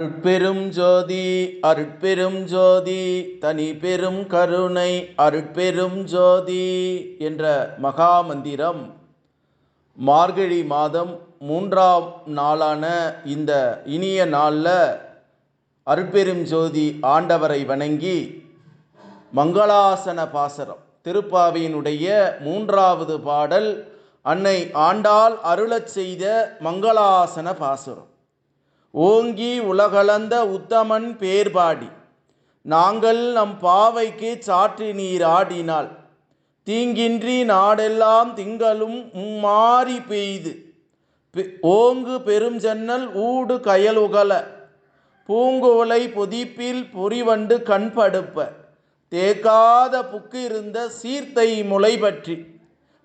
அருட்பெரும் ஜோதி அருட்பெரும் ஜோதி தனி பெரும் கருணை அருட்பெரும் ஜோதி என்ற மகா மந்திரம் மார்கழி மாதம் மூன்றாம் நாளான இந்த இனிய நாளில் அருட்பெரும் ஜோதி ஆண்டவரை வணங்கி மங்களாசன பாசரம் திருப்பாவையினுடைய மூன்றாவது பாடல் அன்னை ஆண்டாள் அருளச் செய்த மங்களாசன பாசுரம். ஓங்கி உலகளந்த உத்தமன் பேர்பாடி. நாங்கள் நம் பாவைக்கு சாற்றி நீர் ஆடினால். தீங்கின்றி நாடெல்லாம் திங்களும் மாறி பெய்து. பெ- ஓங்கு பெரும் ஜன்னல் ஊடு கயலுகல பூங்கோலை பொதிப்பில் பொறிவண்டு கண்படுப்ப தேக்காத புக்கு இருந்த சீர்த்தை முளை பற்றி.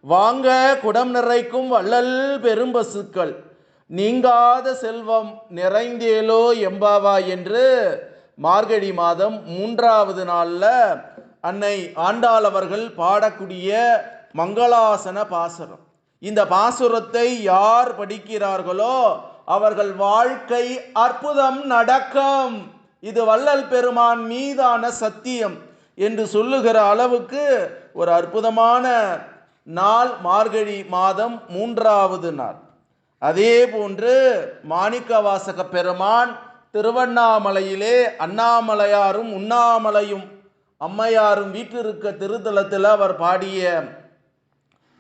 வாங்க குடம் நிறைக்கும் வள்ளல் பெரும்பசுக்கள் நீங்காத செல்வம் நிறைந்தேலோ எம்பாவா என்று மார்கழி மாதம் மூன்றாவது நாளில் அன்னை ஆண்டாள் அவர்கள் பாடக்கூடிய மங்களாசன பாசுரம். இந்த பாசுரத்தை யார் படிக்கிறார்களோ அவர்கள் வாழ்க்கை அற்புதம் நடக்கும். இது வள்ளல் பெருமான் மீதான சத்தியம் என்று சொல்லுகிற அளவுக்கு ஒரு அற்புதமான நாள் மார்கழி மாதம் மூன்றாவது நாள். அதே போன்று மாணிக்கவாசக பெருமான் திருவண்ணாமலையிலே அண்ணாமலையாரும் உண்ணாமலையும் அம்மையாரும் வீட்டிருக்க திருத்தலத்தில் அவர் பாடிய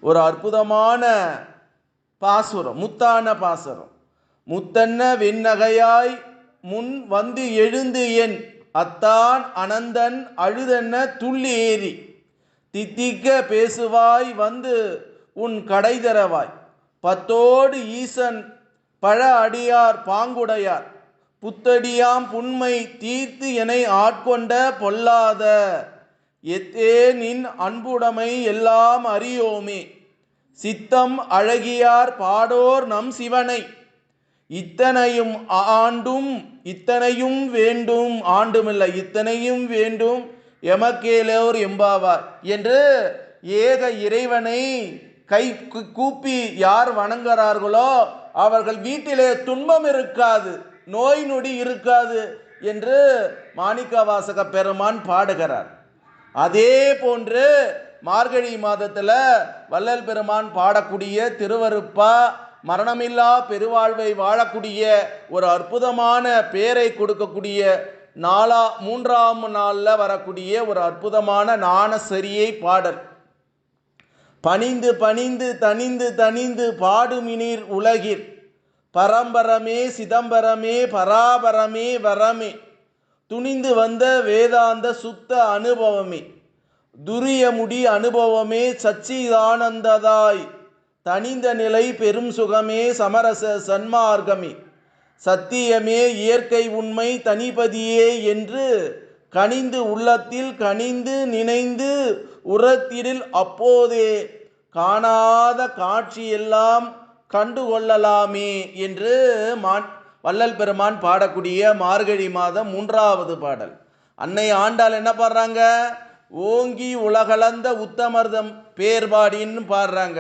ஒரு அற்புதமான பாசுரம் முத்தான பாசுரம். முத்தன்ன வெண்ணகையாய் முன் வந்து எழுந்து என் அத்தான் அனந்தன் அழுதென்ன துள்ளி ஏறி. தித்திக்க பேசுவாய் வந்து உன் கடை தரவாய் பத்தோடு ஈசன் பழ அடியார் பாங்குடையார். புத்தடியாம் புண்மை தீர்த்து என்னை ஆட்கொண்ட பொல்லாத. எத்தே நின் அன்புடைமை எல்லாம் அறியோமே. சித்தம் அழகியார் பாடோர் நம் சிவனை. இத்தனையும் ஆண்டும் இத்தனையும் வேண்டும். ஆண்டுமில்லை இத்தனையும் வேண்டும். எமக்கேலோர் எம்பாவார். என்று ஏக இறைவனை கை கூப்பி யார் வணங்குகிறார்களோ அவர்கள் வீட்டிலே துன்பம் இருக்காது நோய் நொடி இருக்காது என்று மாணிக்கவாசக பெருமான் பாடுகிறார். அதே போன்று மார்கழி மாதத்தில் வள்ளல் பெருமான் பாடக்கூடிய திருவருப்பா மரணமில்லா பெருவாழ்வை வாழக்கூடிய ஒரு அற்புதமான பேரை கொடுக்கக்கூடிய நாலா மூன்றாம் நாளில் வரக்கூடிய ஒரு அற்புதமான நாணசரியை பாடல். பணிந்து பணிந்து தனிந்து தனிந்து பாடுமினீர் உலகிற் பரம்பரமே சிதம்பரமே பராபரமே வரமே. துணிந்து வந்த வேதாந்த சுத்த அனுபவமே. துரியமுடி அனுபவமே சச்சிதானந்ததாய். தனிந்த நிலை பெரும் சுகமே சமரச சன்மார்க்கமே. சத்தியமே இயற்கை உண்மை தனிபதியே என்று கனிந்து உள்ளத்தில் கனிந்து நினைந்து உரத்திரில் அப்போதே காணாத காட்சியெல்லாம் கண்டு கொள்ளலாமே என்று மான் வள்ளல் பெருமான் பாடக்கூடிய மார்கழி மாதம் மூன்றாவது பாடல். அன்னை ஆண்டாள் என்ன பாடுறாங்க? ஓங்கி உலகளந்த உத்தமர்தம் பேர்பாடின்னு பாடுறாங்க.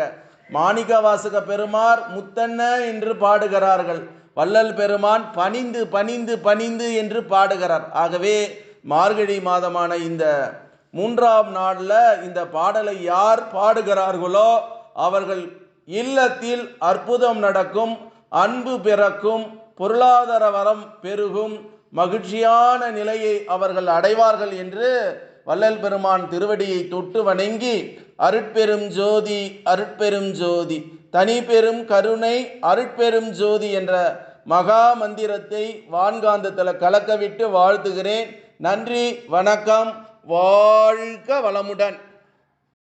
மாணிக்க வாசக பெருமார் முத்தன்ன என்று பாடுகிறார்கள். வள்ளல் பெருமான் பணிந்து பணிந்து பணிந்து என்று பாடுகிறார். ஆகவே மார்கழி மாதமான இந்த மூன்றாம் நாளில் இந்த பாடலை யார் பாடுகிறார்களோ அவர்கள் இல்லத்தில் அற்புதம் நடக்கும் அன்பு பிறக்கும் பொருளாதார வரம் பெருகும் மகிழ்ச்சியான நிலையை அவர்கள் அடைவார்கள் என்று வள்ளல் பெருமான் திருவடியை தொட்டு வணங்கி அருட்பெரும் ஜோதி அருட்பெரும் ஜோதி தனி பெரும் கருணை அருட்பெரும் ஜோதி என்ற மகா மந்திரத்தை வான்காந்தத்தில் கலக்கவிட்டு வாழ்த்துகிறேன். நன்றி வணக்கம். வாழ்க வளமுடன்.